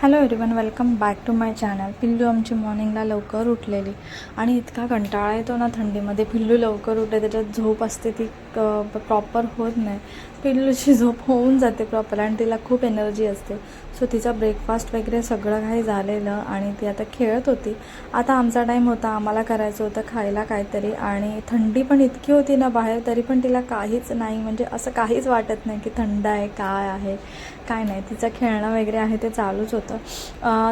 Hello everyone welcome back to my channel पिल्लू आमची मॉर्निंगला लवकर उठलेली. आणि इतका कंटाळा येतो ना थंडीमध्ये. पिल्लू लवकर उठले त्याच्यात झोप असते ती प्रॉपर होत नाही. पिल्लूची झोप होऊन जाते प्रॉपर आणि तिला खूप एनर्जी असते. सो तिचा ब्रेकफास्ट वगैरे सगळं काही झालेलं आणि ती आता खेळत होती. आता आमचा टाईम होता आम्हाला करायचं होतं खायला काहीतरी आणि थंडी पण इतकी होती ना बाहेर तरी पण तिला काहीच नाही म्हणजे असं काहीच वाटत नाही की थंड आहे काय आहे. काय नाही तिचं खेळणं वगैरे आहे ते चालूच होतं.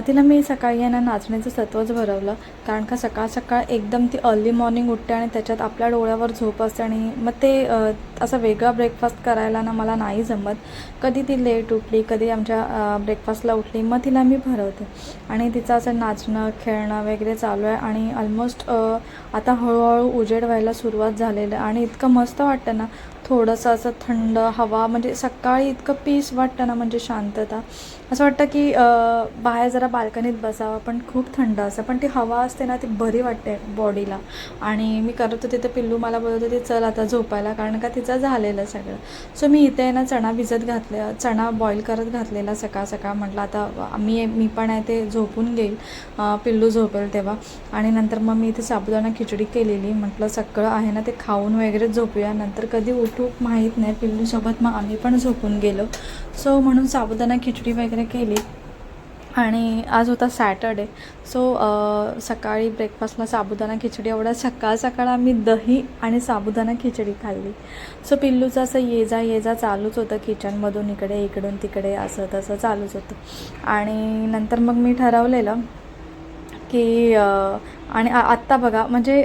तिला मी सकाळी यांना नाचण्याचं सत्वच भरवलं. कारण का सकाळ सकाळ एकदम ती अर्ली मॉर्निंग उठते आणि त्याच्यात आपल्या डोळ्यावर झोप असते आणि मग ते असं असा वेगळा ब्रेकफास्ट करायला ना मला नाही जमत. कधी ती लेट उठली कधी आमच्या ब्रेकफास्टला उठली मग तिला मी भरवते. आणि तिचं असं नाचणं खेळणं वगैरे चालू आहे आणि ऑलमोस्ट आता हळूहळू उजेड व्हायला सुरुवात झालेलं आहे. आणि इतकं मस्त वाटतं ना थोडंसं असं थंड हवा म्हणजे सकाळी इतकं पीस वाटतं ना म्हणजे शांतता. असं वाटतं की बाहेर जरा बाल्कनीत बसावं पण खूप थंड असं पण ती हवा असते ना ती बरी वाटते बॉडीला. आणि मी करत होते तर पिल्लू मला बोलत होती चल आता झोपायला कारण का तिचं झालेलं सगळं. सो मी इथे आहे ना चणा भिजत घातले चणा बॉईल करत घातलेला सकाळ सकाळ म्हटलं आता मी मी पण आहे ते झोपून घेईल पिल्लू झोपेल तेव्हा. आणि नंतर मग मी इथे साबुदाणा खिचडी केलेली म्हटलं सगळं आहे ना ते खाऊन वगैरे झोपूया नंतर कधी उठू माहीत नाही पिल्लूसोबत मग आम्ही पण झोपून गेलो. सो म्हणून साबुदाणा खिचडी वगैरे केली. आणि आज होता सॅटर्डे. सो सकाळी ब्रेकफास्टला साबुदाणा खिचडी. एवढा सकाळ सकाळ आम्ही दही आणि साबुदाणा खिचडी खाल्ली. सो पिल्लूचं असं ये जा ये जा चालूच होतं किचनमधून इकडे इकडून तिकडे असं तसं चालूच होतं. आणि नंतर मग मी ठरवलेलं की आणि आत्ता बघा म्हणजे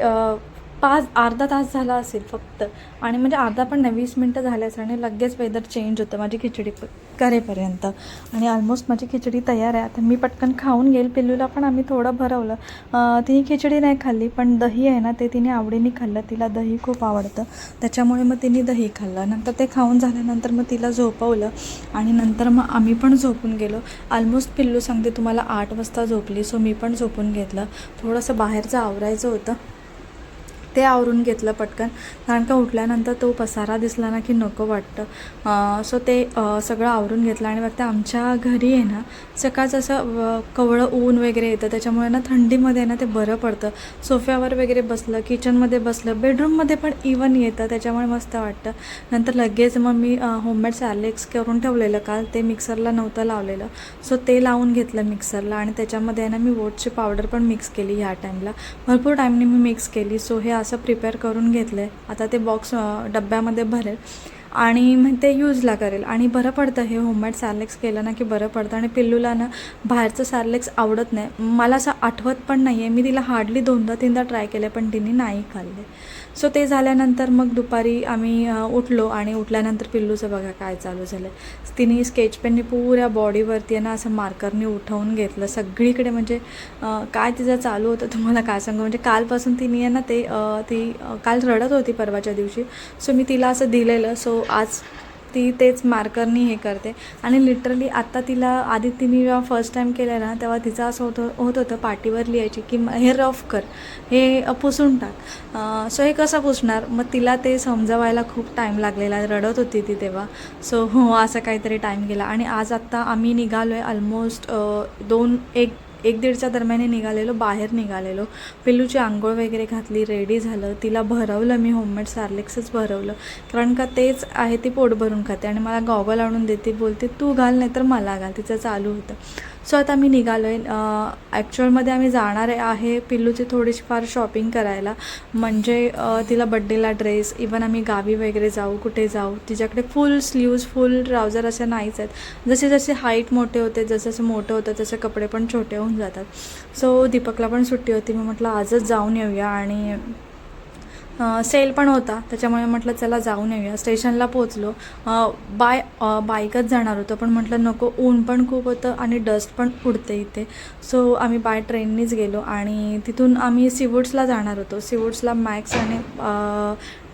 पाच अर्धा तास झाला असेल फक्त. आणि म्हणजे अर्धा पण नाही वीस मिनटं झाले असेल आणि लगेच वेदर चेंज होतं माझी खिचडी करेपर्यंत. आणि ऑलमोस्ट माझी खिचडी तयार आहे. आता मी पटकन खाऊन घेईल. पिल्लूला पण आम्ही थोडं भरवलं. तिने खिचडी नाही खाल्ली पण दही आहे ना ते तिने आवडीने खाल्लं. तिला दही खूप आवडतं. त्याच्यामुळे मग तिने दही खाल्लं. नंतर ते खाऊन झाल्यानंतर मग तिला झोपवलं. आणि नंतर मग आम्ही पण झोपून गेलो. ऑलमोस्ट पिल्लू सांगते तुम्हाला आठ वाजता झोपली सो मी पण झोपून घेतलं. थोडंसं बाहेरचं आवरायचं होतं. ते आवरून घेतलं पटकन. कारण का उठल्यानंतर तो पसारा दिसला ना की नको वाटतं. सो ते सगळं आवरून घेतलं आणि फक्त आमच्या घरी आहे ना सकाळचं असं कवळं ऊन वगैरे येतं त्याच्यामुळे ना थंडीमध्ये ना ते बरं पडतं. सोफ्यावर वगैरे बसलं किचनमध्ये बसलं बेडरूममध्ये पण इवन येतं त्याच्यामुळे मस्त वाटतं. नंतर लगेच मग मी होममेड सॅलेक्स करून ठेवलेलं काल ते मिक्सरला नव्हतं लावलेलं. सो ते लावून घेतलं मिक्सरला आणि त्याच्यामध्ये आहे ना मी ओटची पावडर पण मिक्स केली ह्या टाईमला भरपूर टाईमने मी मिक्स केली. सो हे असं प्रिपेअर करून घेतलं आहे आता ते बॉक्स डब्यामध्ये भरेल आणि मग ते यूजला करेल. आणि बरं पडतं हे होममेड सॅलेक्स केलं ना की बरं पडतं. आणि पिल्लूला ना बाहेरचं सॅलेक्स आवडत नाही. मला असं आठवत पण नाही आहे मी तिला हार्डली दोनदा तीनदा ट्राय केले पण तिने नाही खाल्ले. सो ते झाल्यानंतर मग दुपारी आम्ही उठलो आणि उठल्यानंतर पिल्लूचं बघा काय चालू झालं तिने स्केच पेनने पुऱ्या बॉडीवरती आहे ना असं मार्करने उठवून घेतलं. सगळीकडे म्हणजे काय तिचं चालू होतं तुम्हाला काय सांगू? म्हणजे कालपासून तिने आहे ना ते ती काल रडत होती परवाच्या दिवशी. सो मी तिला असं दिलेलं. सो आज ती तेच मार्करनी हे करते. आणि लिटरली आत्ता तिला आधी तिने जेव्हा फर्स्ट टाईम केलं ना तेव्हा तिचं असं होतं होत होतं पाठीवर लिहायची की हे रफ कर. हे पुसून टाक. सो हे कसं पुसणार? मग तिला ते समजवायला खूप टाईम लागलेला रडत होती ती तेव्हा. सो हो असं काहीतरी टाईम गेला. आणि आज आत्ता आम्ही निघालो आहे ऑलमोस्ट दोन एक एक दीडच्या दरम्याने निघालेलो बाहेर निघालेलो. पिल्लूची आंघोळ वगैरे घातली रेडी झालं. तिला भरवलं मी होममेड सार्लेक्सच भरवलं. कारण का तेच आहे ती पोट भरून खाते. आणि मला गॉगल आणून देते बोलते तू घाल नाही तर मला घाल. तिचं चालू होतं. सो आता मी निघालो आहे ॲक्च्युअलमध्ये आम्ही जाणार आहे पिल्लूची थोडीशी फार शॉपिंग करायला. म्हणजे तिला बड्डेला ड्रेस इवन आम्ही गावी वगैरे जाऊ कुठे जाऊ. तिच्याकडे फुल स्लीव्ज फुल ट्राउझर असे नाहीच आहेत. जसे जसे हाईट मोठे होते जसं जसं मोठं होतं तसे कपडे पण छोटे होऊन जातात. सो दीपकला पण सुट्टी होती. मी म्हटलं आजच जाऊन येऊया. आणि सेल पण होता. त्याच्यामुळे म्हटलं चला जाऊन येऊया. स्टेशनला पोचलो बाय बाईकच जाणार होतं. पण म्हटलं नको ऊन पण खूप होतं आणि डस्ट पण उडते इथे. सो आम्ही बाय ट्रेननीच गेलो आणि तिथून आम्ही सिवुड्सला जाणार होतो. सिवुड्सला मॅक्स आणि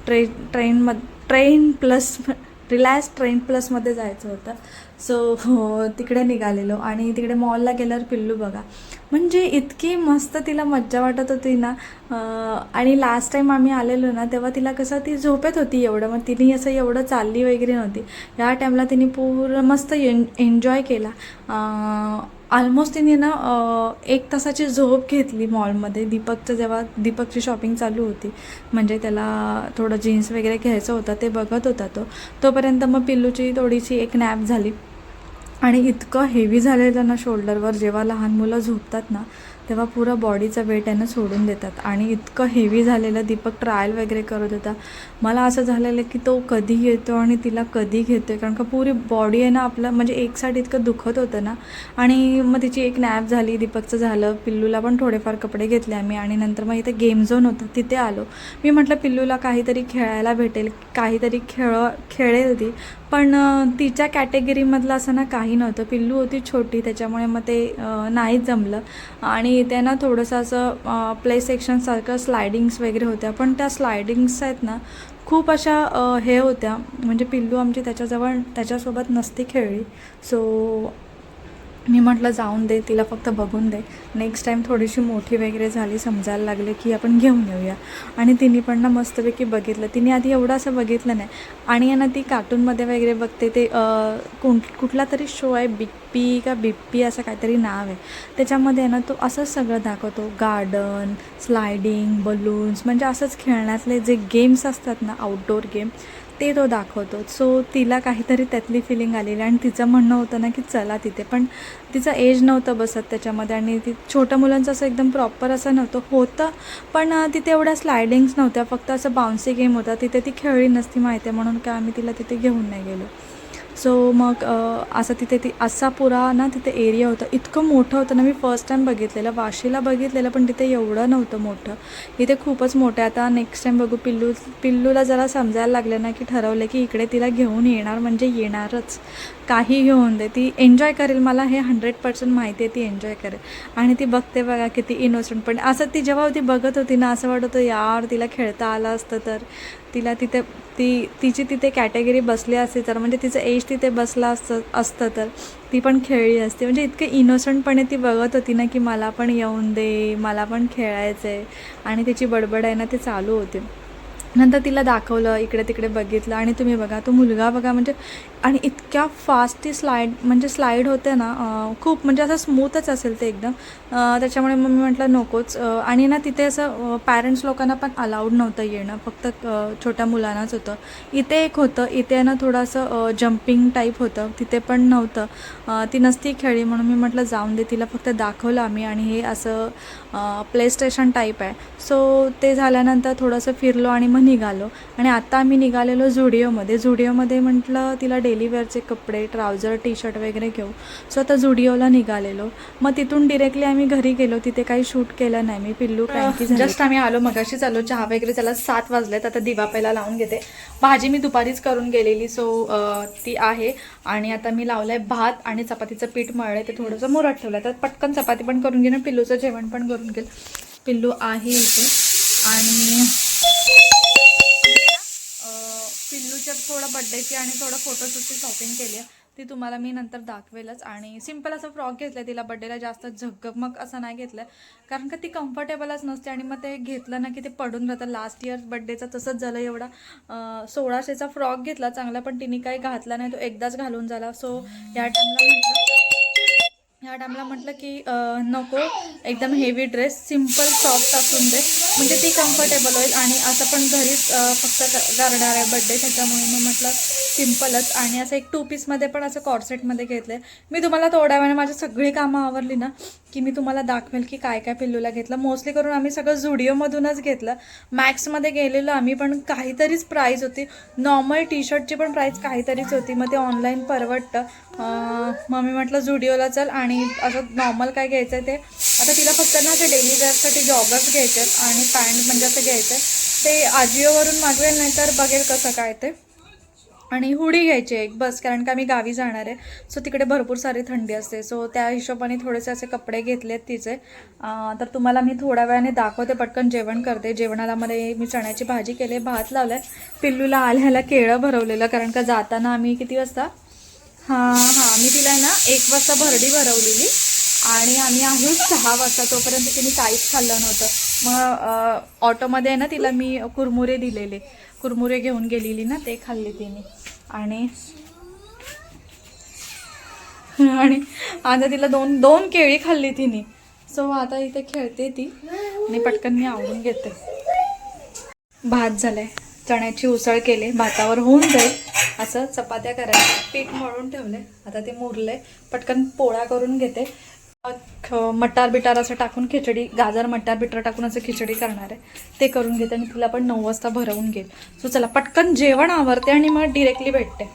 ट्रे ट्रेनम ट्रेन प्लस रिलायन्स ट्रेन प्लसमध्ये जायचं होतं. सो हो, तिकडे निघालेलो आणि तिकडे मॉलला गेल्यावर पिल्लू बघा. म्हणजे इतकी मस्त तिला मज्जा वाटत होती ना. आणि लास्ट टाईम आम्ही आलेलो ना तेव्हा तिला कसं ती झोपेत होती एवढं. मग तिने असं एवढं चालली वगैरे नव्हती. या टाईमला तिने पूर्ण मस्त एन एन्जॉय केला. ऑलमोस्ट तिने ना एक तासाची झोप घेतली मॉलमध्ये दीपकचं जेव्हा दीपकची शॉपिंग चालू होती. म्हणजे त्याला थोडं जीन्स वगैरे घ्यायचं होतं ते बघत होता तो. तोपर्यंत मग पिल्लूची थोडीशी एक नॅप झाली. आणि इतकं हेवी झालेलं ना शोल्डरवर जेव्हा लहान मुलं झोपतात ना तेव्हा पुरं बॉडीचा वेट आहे ना सोडून देतात. आणि इतकं हेवी झालेलं दीपक ट्रायल वगैरे करत होता. मला असं झालेलं की तो कधी येतो आणि तिला कधी घेतो कारण का पुरी बॉडी आहे ना आपलं म्हणजे एक साईड इतकं दुखत होतं ना. आणि मग तिची एक नॅप झाली दीपकचं झालं. पिल्लूला पण थोडेफार कपडे घेतले आम्ही. आणि नंतर मग इथे गेम झोन होता. तिथे आलो. मी म्हटलं पिल्लूला काहीतरी खेळायला भेटेल. काहीतरी खेळ खेळेल ती. पण तिच्या कॅटेगरीमधलं असं ना काही नव्हतं. पिल्लू होती छोटी. त्याच्यामुळे मग ते नाही नाहीच जमलं. आणि इथे ना थोडंसं असं प्ले सेक्शनसारखं स्लायडिंग्स वगैरे होत्या. पण त्या स्लायडिंग्स आहेत ना खूप अशा हे होत्या. म्हणजे पिल्लू आमची त्याच्याजवळ त्याच्यासोबत नसती खेळली. सो मी म्हटलं जाऊन दे तिला फक्त बघून दे. नेक्स्ट टाईम थोडीशी मोठी वगैरे झाली समजायला लागले की आपण घेऊन येऊया. आणि तिने पण ना मस्तपैकी बघितलं. तिने आधी एवढं असं बघितलं नाही. आणि आहे ना ती कार्टूनमध्ये वगैरे बघते ते कोण कुठला तरी शो आहे बिप्पी का बिप्पी असं काहीतरी नाव आहे. त्याच्यामध्ये आहे ना तो असंच सगळं दाखवतो. गार्डन स्लायडिंग बलून्स म्हणजे असंच खेळण्यातले जे गेम्स असतात ना आउटडोर गेम ते तो दाखवतो. सो तिला काहीतरी त्यातली फिलिंग आलेली आणि तिचं म्हणणं होतं ना की चला तिथे. पण तिचं एज नव्हतं बसत त्याच्यामध्ये आणि ती छोट्या मुलांचं असं एकदम प्रॉपर असं नव्हतं. होतं पण तिथे एवढ्या स्लायडिंग्स नव्हत्या. फक्त असं बाउन्सी गेम होता. तिथे ती खेळली नसती माहिती आहे म्हणून काय आम्ही तिला तिथे घेऊन नाही गेलो. सो मग असं तिथे ती असा पुरा ना तिथे एरिया होता. इतकं मोठं होतं ना मी फर्स्ट टाईम बघितलेलं. वाशीला बघितलेलं पण तिथे एवढं नव्हतं मोठं. इथे खूपच मोठं आहे. आता नेक्स्ट टाईम बघू पिल्लू पिल्लूला जरा समजायला लागलं ना की ठरवलं की इकडे तिला घेऊन येणार म्हणजे येणारच. काही घेऊन दे. ती एन्जॉय करेल मला हे हंड्रेड पर्सेंट माहिती आहे ती एन्जॉय करेल. आणि ती बघते बघा किती इनोसंट पण असं ती जेव्हा ती बघत होती ना असं वाटत होतं यार तिला खेळता आलं असतं तर. तिला तिथे ती तिची तिथे कॅटेगरी बसली असती तर म्हणजे तिचं एज तिथे बसला असतं असतं तर ती पण खेळली असते. म्हणजे इतके इनोसंटपणे ती बघत होती ना की मला पण येऊन दे मला पण खेळायचं आहे आणि तिची बडबड आहे ना ते चालू होते. नंतर तिला दाखवलं इकडे तिकडे बघितलं आणि तुम्ही बघा तो मुलगा बघा म्हणजे आणि इतक्या फास्ट ती स्लाईड म्हणजे स्लाईड होते ना खूप म्हणजे असं स्मूथच असेल ते एकदम. त्याच्यामुळे मग मी म्हटलं नकोच. आणि ना तिथे असं पॅरेंट्स लोकांना पण अलाउड नव्हतं येणं फक्त छोट्या मुलांनाच होतं. इथे एक होतं इथे ना थोडंसं जम्पिंग टाईप होतं तिथे पण नव्हतं. ती नसती खेळली म्हणून मी म्हटलं जाऊन दे तिला फक्त दाखवलं आम्ही आणि हे असं प्ले स्टेशन टाईप आहे. सो ते झाल्यानंतर थोडंसं फिरलो आणि मग निघालो. आणि आता आम्ही निघालेलो झुडिओमध्ये. झुडिओमध्ये म्हटलं तिला डेली वेअरचे कपडे ट्राउझर टी शर्ट वगैरे घेऊ. सो आता झुडिओला निघालेलो. मग तिथून डिरेक्टली आम्ही घरी गेलो. तिथे काही शूट केलं नाही. मी पिल्लू काय जस्ट आम्ही आलो मगाशीच आलो चहा वगैरे त्याला सात वाजलेत. आता दिवा पहिला लावून घेते. भाजी मी दुपारीच करून गेलेली. सो ती आहे. आणि आता मी लावलंय भात आणि चपातीचं पीठ मळलंय. ते थोडंसं मुरट ठेवलं तर पटकन चपाती पण करून घेईन. पिल्लूचं जेवण पण करून घेईल. पिल्लू आहे इथे. आणि पिल्लूच्या थोडं बड्डेची आणि थोडं फोटोशूटची शॉपिंग केली आहे ती तुम्हाला मी नंतर दाखवेलच. आणि सिंपल असं फ्रॉक घेतलं तिला बड्डेला जास्त झगमग असं नाही घेतलं कारण का ती कम्फर्टेबलच नसते आणि मग ते घेतलं ना की ते पडून राहतं. लास्ट इयर बड्डेचा तसंच झालं एवढा. सोळाशेचा फ्रॉक घेतला चांगला पण तिने काही घातला नाही तो एकदाच घालून झाला. सो या टाईमला म्हटलं ह्या टाईमला म्हटलं की नको एकदम हेवी ड्रेस सिंपल सॉफ्ट असून दे. म्हणजे ती कम्फर्टेबल होईल आणि असं पण घरीच फक्त करणार आहे बड्डे त्याच्यामुळे मग म्हटलं सिम्पलच आणि असं एक टू पीसमध्ये पण असं कॉर्सेटमध्ये घेतलं आहे मी तुम्हाला थोड्या वेळाने माझी सगळी कामं आवरली ना की मी तुम्हाला दाखवेल की काय काय पिल्लूला घेतलं. मोस्टली करून आम्ही सगळं झुडिओमधूनच घेतलं. मॅक्समध्ये गेलेलो आम्ही पण काहीतरीच प्राईज होती. नॉर्मल टी शर्टची पण प्राईस काहीतरीच होती. मग ते ऑनलाईन परवडतं. मग मी म्हटलं झुडिओला चल आणि असं नॉर्मल काय घ्यायचं आहे ते. आता तिला फक्त ना ते डेली वेअरसाठी जॉगर्स घ्यायचे आहेत आणि पॅन्ट म्हणजे असं घ्यायचं आहे ते आजिओवरून मागवेल नाही तर बघेल कसं काय ते. आणि हुडी घ्यायची आहे एक बस कारण का मी गावी जाणार आहे. सो तिकडे भरपूर सारी थंडी असते. सो त्या हिशोबाने थोडेसे असे कपडे घेतलेत तिचे. तर तुम्हाला मी थोड्या वेळाने दाखवते पटकन जेवण करते. जेवणाला मध्ये मी चण्याची भाजी केली भात लावला आहे पिल्लूला आल्याला केळं भरवलेलं कारण का जाताना आम्ही किती वाजता? हां हां मी तिला ना एक वाजता भरडी भरवलेली. आणि आम्ही आलो सहा वाजता तोपर्यंत तिने काहीच खाल्लं नव्हतं. मग ऑटोमध्ये आहे ना तिला मी कुरमुरे दिलेले. कुरमुरे घेऊन गेलेली ना ते खाल्ले तिने. आणि आणि आता तिला दोन दोन केळी खाल्ली तिने. सो आता इथे खेळते ती. आणि पटकन मी आवडून घेते. भात झालाय. चण्याची उसळ केली. भातावर होऊन जाईल. असं चपात्या करायच्या. पीठ मळून ठेवले आता ते मुरले पटकन पोळ्या करून घेते. मटार बिटार असं टाकून खिचडी गाजर मटार बिटार टाकून असं खिचडी करणार आहे. ते करून घेते आणि तिला पण नऊ वाजता भरवून घेईल. सो चला पटकन जेवण आवरते आणि मग डिरेक्टली भेटते.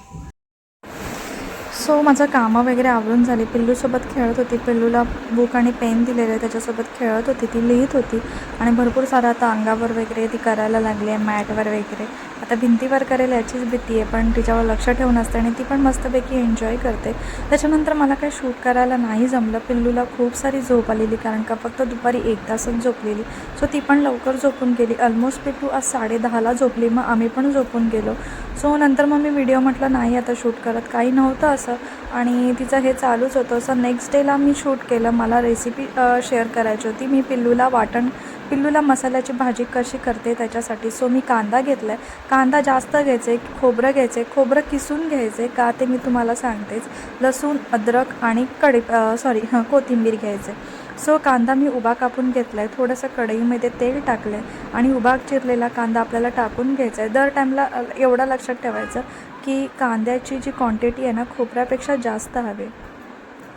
सो माझं कामं वगैरे आवरून झाली. पिल्लूसोबत खेळत होती. पिल्लूला बुक आणि पेन दिलेले त्याच्यासोबत खेळत होती. ती लिहित होती. आणि भरपूर सारं आता अंगावर वगैरे ती करायला लागली आहे. मॅटवर वगैरे. आता भिंतीवर करेल याचीच भीती आहे पण तिच्यावर लक्ष ठेवून असते आणि ती पण मस्तपैकी एन्जॉय करते. त्याच्यानंतर मला काही शूट करायला नाही जमलं. पिल्लूला खूप सारी झोप आलेली कारण का फक्त दुपारी एक तासच झोपलेली. सो ती पण लवकर झोपून गेली. ऑलमोस्ट पिल्लू आज साडे दहाला झोपली मग आम्ही पण झोपून गेलो. सो नंतर मग मी व्हिडिओ म्हटलं नाही आता शूट करत काही नव्हतं असं. आणि तिचं हे चालूच होतं. सो नेक्स्ट डेला मी शूट केलं. मला रेसिपी शेअर करायची होती. मी पिल्लूला वाटण पिल्लूला मसाल्याची भाजी कशी करते त्याच्यासाठी? सो मी कांदा घेतला आहे कांदा जास्त घ्यायचे खोबरं घ्यायचे खोबरं किसून घ्यायचे का ते मी तुम्हाला सांगतेच. लसूण अद्रक आणि कडी सॉरी हां कोथिंबीर घ्यायचे. सो कांदा मी उभा कापून घेतला आहे थोडंसं कढईमध्ये तेल टाकलं आहे आणि उभा चिरलेला कांदा आपल्याला टाकून घ्यायचा आहे दर टाईमला एवढं लक्षात ठेवायचं की कांद्याची जी क्वांटिटी आहे ना खोबऱ्यापेक्षा जास्त हवी.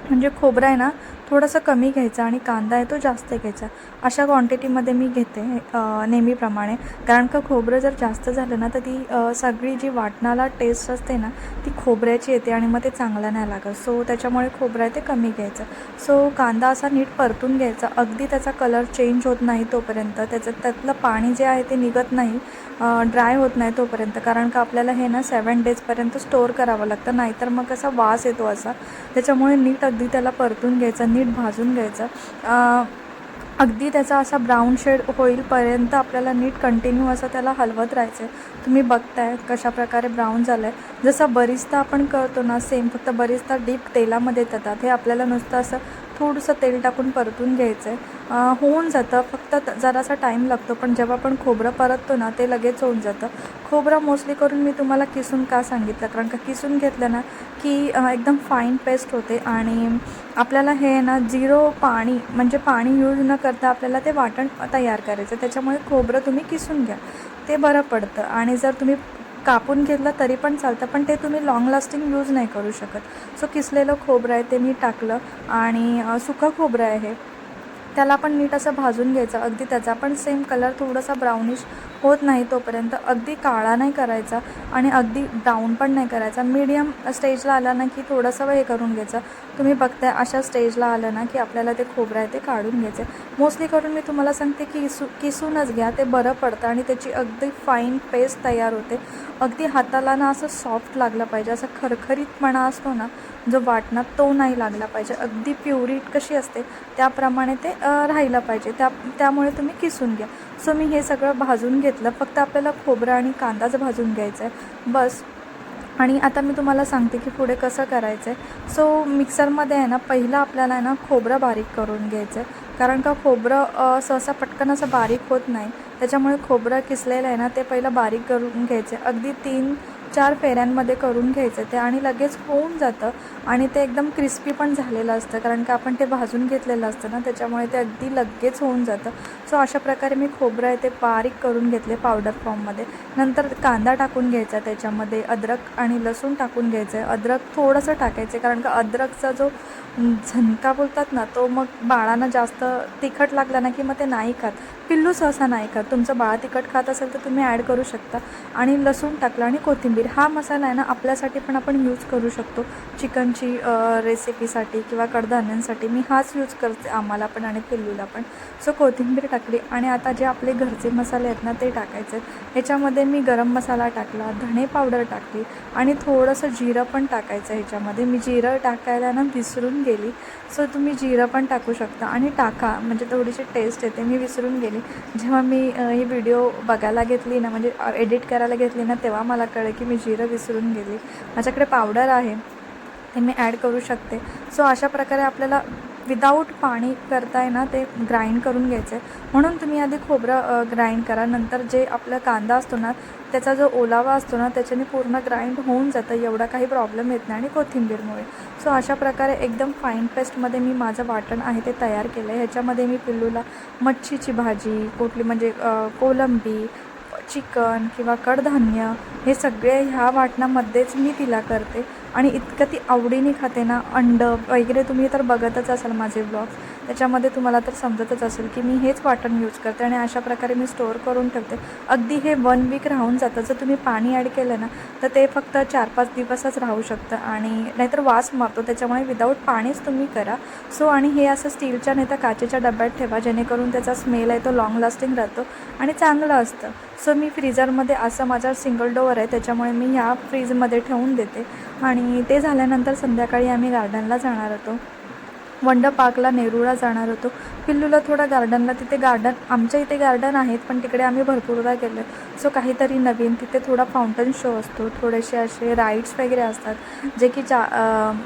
म्हणजे खोबरं आहे ना थोडंसं कमी घ्यायचा आणि कांदा आहे तो जास्त घ्यायचा. अशा क्वांटिटीमध्ये मी घेते नेहमीप्रमाणे. कारण का खोबरं जर जास्त झालं ना तर ती सगळी जी वाटणाला टेस्ट असते ना ती खोबऱ्याची येते आणि मग ते चांगलं नाही लागत. सो त्याच्यामुळे खोबरं आहे ते कमी घ्यायचं. सो कांदा असा नीट परतून घ्यायचा. अगदी त्याचा कलर चेंज होत नाही तोपर्यंत. त्याचं त्यातलं पाणी जे आहे ते निघत नाही ड्राय होत नाही तोपर्यंत. कारण का आपल्याला हे ना सेवन डेजपर्यंत स्टोअर करावं लागतं. नाहीतर मग कसा वास येतो असा. त्याच्यामुळे नीट अगदी त्याला परतून घ्यायचं. नीट भाजून घ्यायचं. अगदी त्याचा असा ब्राऊन शेड होईलपर्यंत आपल्याला नीट कंटिन्यू असं त्याला हलवत राहायचं आहे तुम्ही बघताय कशाप्रकारे ब्राऊन झालं आहे जसं बरिस्ता आपण करतो ना सेम फक्त बरिस्ता डीप तेलामध्ये येतात. हे आपल्याला नुसतं असं थोडंसं तेल टाकून परतून घ्यायचं आहे होऊन जातं. फक्त जरासा टाईम लागतो पण जेव्हा आपण खोबरं परततो ना ते लगेच होऊन जातं. खोबरं मोस्टली करून मी तुम्हाला किसून का सांगितलं? कारण का किसून घेतलं ना की एकदम फाईन पेस्ट होते आणि आपल्याला हे ना झिरो पाणी म्हणजे पाणी यूज न करता आपल्याला ते वाटण तयार करायचं. त्याच्यामुळे खोबरं तुम्ही किसून घ्या. ते बरं पडतं. आणि जर तुम्ही कापून घेतलं तरी पण चालतं पण ते तुम्ही लाँग लास्टिंग यूज नाही करू शकत. सो किसलेलं खोबरं आहे ते मी टाकलं आणि सुखं सुकं खोबरं आहे त्याला पण नीट असं भाजून घ्यायचं. अगदी त्याचा पण सेम कलर थोडासा ब्राउनिश होत नाही तोपर्यंत अगदी काळा नाही करायचा आणि अगदी डाऊन पण नाही करायचा. मीडियम स्टेजला आला ना की थोडंसं हे करून घ्यायचं. तुम्ही बघताय अशा स्टेजला आलं ना की आपल्याला ते खोबरं आहे ते काढून घ्यायचं. मोस्टली करून मी तुम्हाला सांगते की किसू किसूनच घ्या ते बरं पडतं आणि त्याची अगदी फाईन पेस्ट तयार होते. अगदी हाताला ना असं सॉफ्ट लागलं पाहिजे असं खरखरीतपणा असतो ना जो वाटणार तो नाही लागला पाहिजे. अगदी प्युरीट कशी असते त्याप्रमाणे ते राहिलं पाहिजे. त्या त्यामुळे तुम्ही किसून घ्या. सो मी हे सगळं भाजून घेतलं. फक्त आपल्याला खोबरं आणि कांदाच भाजून घ्यायचं आहे बस. आणि आता मी तुम्हाला सांगते की पुढे कसं करायचं आहे सो मिक्सरमध्ये आहे ना पहिलं आपल्याला आहे ना खोबरं बारीक करून घ्यायचं आहे कारण का खोबरं सहसा पटकन असं बारीक होत नाही. त्याच्यामुळे खोबरं किसलेलं आहे ना ते पहिलं बारीक करून घ्यायचं आहे अगदी तीन चार फेऱ्यांमध्ये करून घ्यायचं ते आणि लगेच होऊन जातं आणि ते एकदम क्रिस्पी पण झालेलं असतं. कारण का आपण ते भाजून घेतलेलं असतं ना त्याच्यामुळे ते अगदी लगेच होऊन जातं. सो अशा प्रकारे मी खोबरं आहे ते बारीक करून घेतले पावडर फॉर्ममध्ये नंतर कांदा टाकून घ्यायचा त्याच्यामध्ये अद्रक आणि लसूण टाकून घ्यायचं आहे अद्रक थोडंसं टाकायचं कारण का अद्रकचा जो झणका बोलतात ना तो मग बाळांना जास्त तिखट लागला ना की मग ते नाही खात. पिल्लू सहसा नाही खात. तुमचं बाळ तिखट खात असेल तर तुम्ही ॲड करू शकता. आणि लसूण टाकलं आणि कोथिंबीर. हा मसाला आहे ना आपल्यासाठी पण आपण यूज करू शकतो. चिकनची रेसिपीसाठी किंवा कडधान्यांसाठी. मी हाच यूज करते आम्हाला पण आणि पिल्लूला पण. सो कोथिंबीर टाकली आणि आता जे आपले घरचे मसाले आहेत ना ते टाकायचे. ह्याच्यामध्ये मी गरम मसाला टाकला धणे पावडर टाकली आणि थोडंसं जिरं पण टाकायचं ह्याच्यामध्ये. मी जिरं टाकायला ना विसरून गेली. सो तुम्ही जिरं पण टाकू शकता. आणि टाका. म्हणजे थोडीशी टेस्ट येते. मी विसरून गेली. जेव्हा मी ही व्हिडिओ बघायला घेतली ना म्हणजे एडिट करायला घेतली ना तेव्हा मला कळलं की मी जिरं विसरून गेली. माझ्याकडे पावडर आहे. ते मी ॲड करू शकते. सो अशा प्रकारे आपल्याला विदाऊट पाणी करताय ना ते ग्राइंड करून घ्यायचं आहे म्हणून तुम्ही आधी खोबरं ग्राइंड करा. नंतर जे आपला कांदा असतो ना त्याचा जो ओलावा असतो ना त्याच्याने पूर्ण ग्राइंड होऊन जातं. एवढा काही प्रॉब्लेम येत नाही. आणि कोथिंबीरमुळे. सो अशा प्रकारे एकदम फाईन पेस्टमध्ये मी माझं वाटण आहे ते तयार केलं आहे ह्याच्यामध्ये मी पिल्लूला मच्छीची भाजी कुठली म्हणजे कोलंबी चिकन किंवा कडधान्य हे सगळे ह्या वाटणामध्येच मी तिला करते. आणि इतकं ती आवडीने खाते ना अंड वगैरे तुम्ही तर बघतच असाल माझे ब्लॉग्स त्याच्यामध्ये तुम्हाला तर समजतच असेल की मी हेच वाटण यूज करते आणि अशा प्रकारे मी स्टोअर करून ठेवते. अगदी हे वन वीक राहून जातं. जर तुम्ही पाणी ॲड केलं ना तर ते फक्त चार पाच दिवसच राहू शकतं आणि नाहीतर वास मारतो. त्याच्यामुळे विदाऊट पाणीच तुम्ही करा. सो आणि हे असं स्टीलच्या नाही तर काचेच्या डब्यात ठेवा. जेणेकरून त्याचा स्मेल आहे तो लॉंग लास्टिंग राहतो आणि चांगलं असतं. सो मी फ्रीजरमध्ये असं माझा सिंगल डोअर आहे. त्याच्यामुळे मी ह्या फ्रीजमध्ये ठेवून देते. आणि ते झाल्यानंतर संध्याकाळी आम्ही गार्डनला जाणार होतो. वंडर पार्कला नेरूळला जाणार होतो. पिल्लूला थोडं गार्डनला तिथे गार्डन आमच्या इथे गार्डन आहेत पण तिकडे आम्ही भरपूरदा गेलो सो काहीतरी नवीन तिथे थोडा फाउंटन शो असतो. थोडेसे असे राईड्स वगैरे असतात जे की चा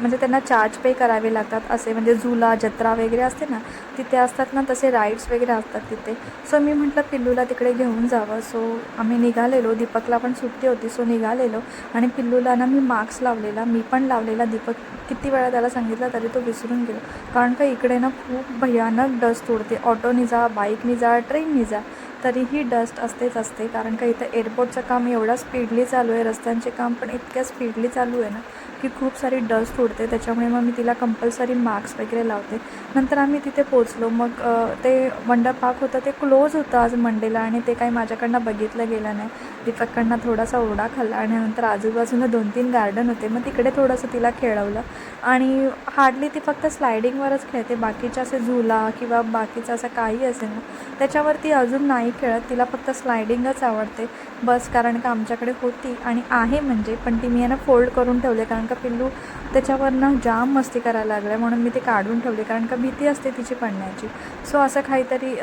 म्हणजे त्यांना चार्ज पे करावे लागतात. असे म्हणजे झुला जत्रा वगैरे असते ना तिथे असतात ना तसे राईड्स वगैरे असतात तिथे. सो मी म्हटलं पिल्लूला तिकडे घेऊन जावं. सो आम्ही निघालेलो. दीपकला पण सुट्टी होती सो निघालेलो. आणि पिल्लूला ना मी मास्क लावलेला. मी पण लावलेला. दीपक किती वेळा त्याला सांगितलं तरी तो विसरून गेलो. कारण का इकडे ना खूप भयानक डस्ट उडते. ऑटोनी जा बाईकनी जा ट्रेननी जा तरीही डस्ट असतेच असते. कारण का इथं एअरपोर्टचं काम एवढं स्पीडली चालू आहे. रस्त्यांचे काम पण इतक्या स्पीडली चालू आहे ना की खूप सारी डस्ट उडते. त्याच्यामुळे मग मी तिला कंपल्सरी मास्क वगैरे लावते. नंतर आम्ही तिथे पोचलो मग ते वंडर पार्क होतं. ते क्लोज होतं आज मंडेला आणि ते काही माझ्याकडनं बघितलं गेलं नाही. दीपककडनं थोडासा ओढा खाल्ला आणि नंतर आजूबाजूनं दोन तीन गार्डन होते. मग तिकडे थोडंसं तिला खेळवलं. आणि हार्डली ती फक्त स्लायडिंगवरच खेळते. बाकीचे असे झुला किंवा बाकीचं असं काही असेल ना त्याच्यावरती अजून नाही खेळत. तिला फक्त स्लायडिंगच आवडते. बस कारण का आमच्याकडे होती आणि आहे म्हणजे. पण ती मी आहे ना फोल्ड करून ठेवले कारण का पिल्लू त्याच्यावरनं जाम मस्ती करायला लागल्या. म्हणून मी ते काढून ठेवले कारण का भीती असते तिची पडण्याची. सो असं काहीतरी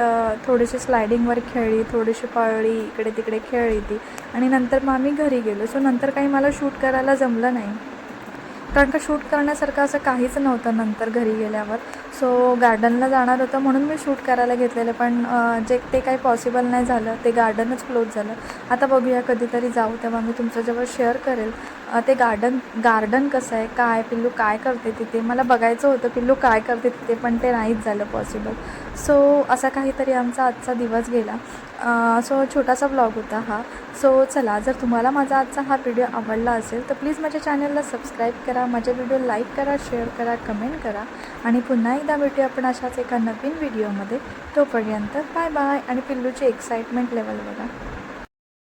थोडीशी स्लायडिंगवर खेळली थोडीशी पळली इकडे तिकडे खेळली ती. आणि नंतर मग आम्ही घरी गेलो. सो नंतर काही मला शूट करायला जमलं नाही. कारण का शूट करण्यासारखं असं काहीच नव्हतं नंतर घरी गेल्यावर. सो गार्डनला जाणार होतं म्हणून मी शूट करायला घेतलेलं पण जे ते काही पॉसिबल नाही झालं. ते गार्डनच क्लोज झालं. आता बघूया कधीतरी जाऊ तेव्हा मी तुमच्याजवळ शेअर करेल. ते गार्डन गार्डन कसं आहे? काय पिल्लू काय करते तिथे? मला बघायचं होतं पिल्लू काय करते तिथे पण ते नाहीच झालं पॉसिबल सो असा काहीतरी आमचा आजचा दिवस गेला. सो छोटासा ब्लॉग होता हा. सो चला जर तुम्हाला माझा आजचा हा व्हिडिओ आवडला असेल तर प्लीज माझ्या चॅनलला सबस्क्राईब करा. माझे व्हिडिओ लाईक करा शेअर करा कमेंट करा. आणि पुन्हा एक पुन्हा भेटूया आपण अशाच एका नवीन व्हिडिओमध्ये. तोपर्यंत बाय बाय आणि पिल्लूची एक्साइटमेंट लेवल बघा.